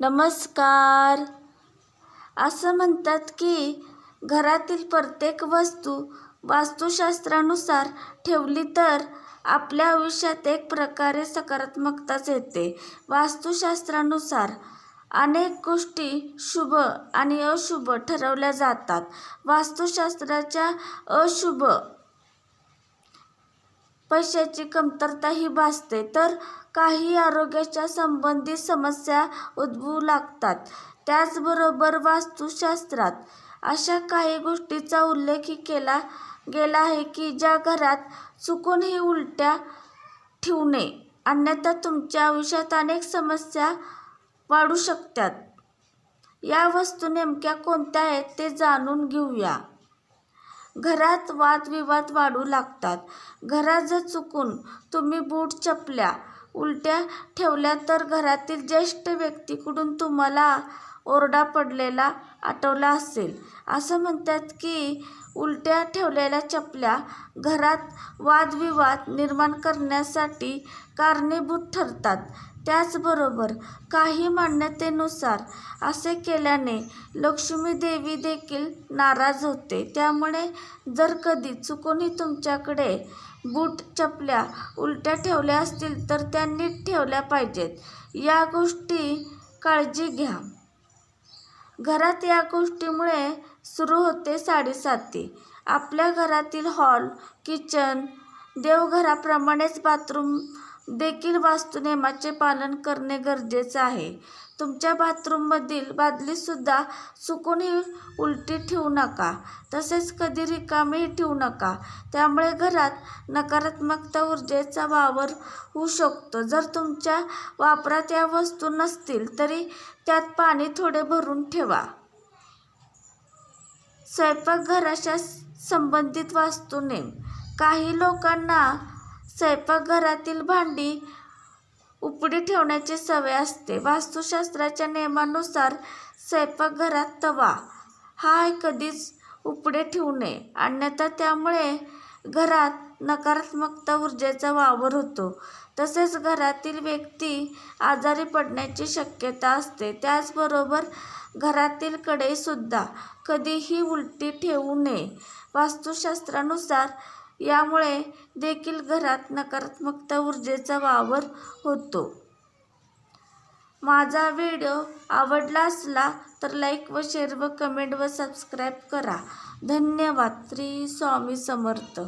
नमस्कार. असं म्हणतात की घरातील प्रत्येक वस्तू वास्तुशास्त्रानुसार ठेवली तर आपल्या आयुष्यात एक प्रकारे सकारात्मकताच येते. वास्तुशास्त्रानुसार अनेक गोष्टी शुभ आणि अशुभ ठरवल्या जातात. वास्तुशास्त्राच्या अशुभ पैशाची कमतरताही भासते तर काही आरोग्याच्या संबंधित समस्या उद्भवू लागतात. त्याचबरोबर वास्तुशास्त्रात अशा काही गोष्टीचा उल्लेखही केला गेला आहे की ज्या घरात चुकूनही उलट्या ठेवू नये अन्यथा तुमच्या आयुष्यात अनेक समस्या वाढू शकतात. या वस्तू नेमक्या कोणत्या आहेत ते जाणून घेऊया. घरात वादविवाद वाढू लागतात. घरात जर चुकून तुम्ही बूट चपल्या उलट्या ठेवल्या तर घरातील ज्येष्ठ व्यक्तीकडून तुम्हाला ओरडा पडलेला आठवला असेल. असं म्हणतात की उलट्या ठेवलेल्या चपल्या घरात वादविवाद निर्माण करण्यासाठी कारणीभूत ठरतात. त्याचबरोबर काही मान्यतेनुसार असे केल्याने लक्ष्मी देवी देखील नाराज होते. त्यामुळे जर कधी चुकूनही तुमच्याकडे बूट चपल्या उलट्या ठेवल्या असतील तर त्या नीट ठेवल्या पाहिजेत. या गोष्टी काळजी घ्या. घरात या गोष्टीमुळे सुरू होते साडेसाती. आपल्या घरातील हॉल किचन देवघराप्रमाणेच बाथरूम देखील वास्तुनियमाचे पालन करणे गरजेचे आहे. तुमच्या बाथरूममधील बादलीसुद्धा सुकूनही उलटी ठेवू नका. तसेच कधी रिकामीही ठेवू नका. त्यामुळे घरात नकारात्मकता ऊर्जेचा वावर होऊ शकतो. जर तुमच्या वापरात या वस्तू नसतील तरी त्यात पाणी थोडे भरून ठेवा. स्वयंपाकघराच्या संबंधित वास्तू नेम काही लोकांना स्वयंपाकघरातील भांडी उपडी ठेवण्याची सवय असते. वास्तुशास्त्राच्या नियमानुसार स्वयंपाकघरात तवा हा कधीच उपडे ठेवू नये. अन्यथा त्यामुळे घरात नकारात्मकता ऊर्जेचा वावर होतो. तसेच घरातील व्यक्ती आजारी पडण्याची शक्यता असते. त्याचबरोबर घरातील कढईसुद्धा कधीही उलटी ठेवू नये. वास्तुशास्त्रानुसार यामुळे देखील घरात नकारात्मकता ऊर्जेचा वावर होतो. माझा व्हिडिओ आवडला असला तर लाईक व शेअर व कमेंट व सबस्क्राईब करा. धन्यवाद. श्री स्वामी समर्थ.